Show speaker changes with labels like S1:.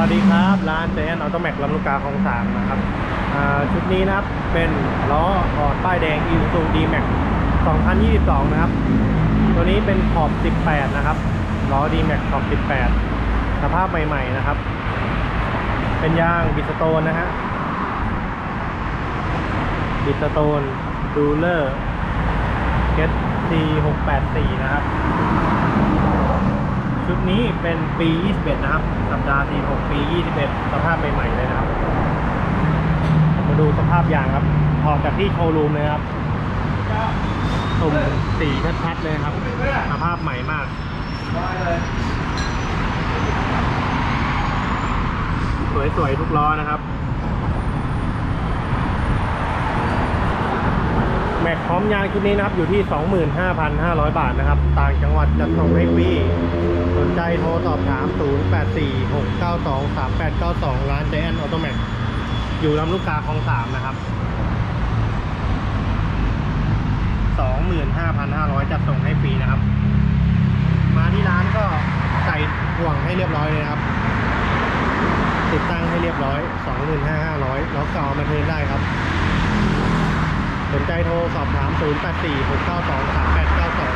S1: วัสดีครับ ร้านเจนออโตแม็กลำลูกกาของสามนะครับชุดนี้นะครับเป็นล้อขอดป้ายแดง i s u z u d m a x 2022 นะครับ ตัวนี้เป็นขอบ 18 นะครับล้อ d m a x ขอบ 18 สภาพใหม่ๆนะครับ เป็นยางบิสโตนนะฮะบิสโตนดูเลอร์เกตซี684 นะครับ เป็นปี 21 นะครับ สัปดาห์ที่6ปี 21 สภาพใหม่ๆเลยนะครับ มาดูสภาพยางครับ ออกจากที่โชว์รูมเลยครับตุ่มสีชัดๆเลยครับ สภาพใหม่มากสวยๆทุกล้อนะครับแม็กพร้อมยางชุดนี้นะครับอยู่ที่ 25,500 บาทนะครับ ต่างจังหวัดจะส่งให้ฟรี นใจโทรสอบถาม 0846923892 ร้านเจแอนออโตแม c อยู่ลำลูกกาคลองสามนะครับ 25,500จะส่งให้ฟรีนะครับ มาที่ร้านก็ใส่ห่วงให้เรียบร้อยเลยนะครับ ติดตั้งให้เรียบร้อย 25,500 แล้วก็เอามาเทินได้ครับสนใจโทรสอบถาม 0846923892